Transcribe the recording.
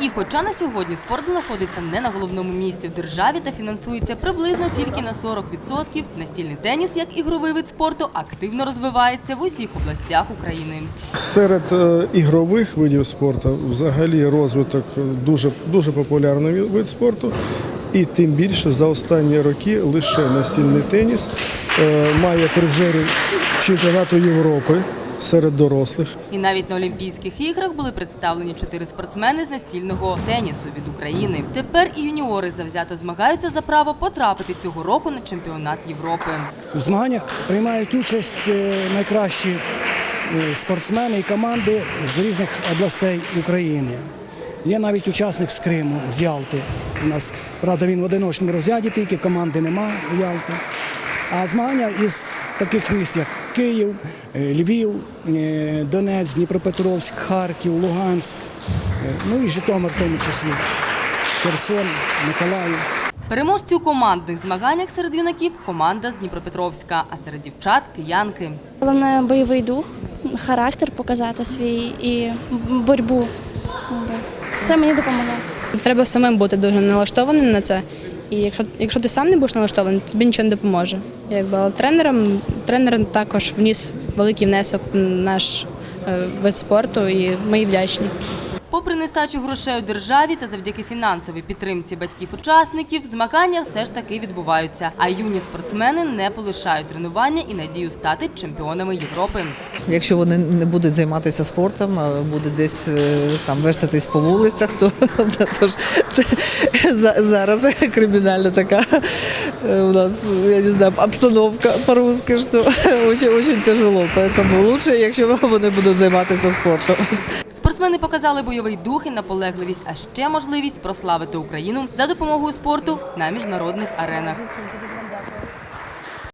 І хоча на сьогодні спорт знаходиться не на головному місці в державі та фінансується приблизно тільки на 40%, настільний теніс, як ігровий вид спорту, активно розвивається в усіх областях України. Серед е, ігрових видів спорту взагалі розвиток дуже, дуже популярний вид- спорту. І тим більше за останні роки лише настільний теніс е, має призерів чемпіонату Європи серед дорослих. І навіть на Олімпійських іграх були представлені чотири спортсмени з настільного тенісу від України. Тепер і юніори завзято змагаються за право потрапити цього року на чемпіонат Європи. В змаганнях приймають участь е, найкращі е, спортсмени і команди з різних областей України. Є навіть учасник з Криму, з Ялти. У нас, правда, він в одиночному розряді, тільки команди нема у Ялти. А змагання із таких міст, як Київ, е, Львів, е, Донець, Дніпропетровськ, Харків, Луганськ, е, ну і Житомир в тому числі, Херсон, Миколаїв. Переможці у командних змаганнях серед юнаків команда з Дніпропетровська, а серед дівчат киянки. Головне бойовий дух, характер показати свій і боротьбу. Це мені допомагає. Треба самим бути дуже налаштованим на це. І якщо, якщо ти сам не будеш налаштований, тобі нічого не допоможе. Якби але тренером тренер також вніс великий внесок в наш е, вид спорту, і ми їй вдячні. Попри нестачу грошей у державі та завдяки фінансовій підтримці батьків-учасників, змагання все ж таки відбуваються. А юні спортсмени не полишають тренування і надію стати чемпіонами Європи. Якщо вони не будуть займатися спортом, будуть десь е, там вештатись по вулицях, то, то ж зараз кримінальна така е, у нас, я не знаю, обстановка по-русски, що очень, очень тяжело. Поэтому лучше, якщо вони будуть займатися спортом. Спортсмени показали бойовий дух і наполегливість, а ще можливість прославити Україну за допомогою спорту на міжнародних аренах.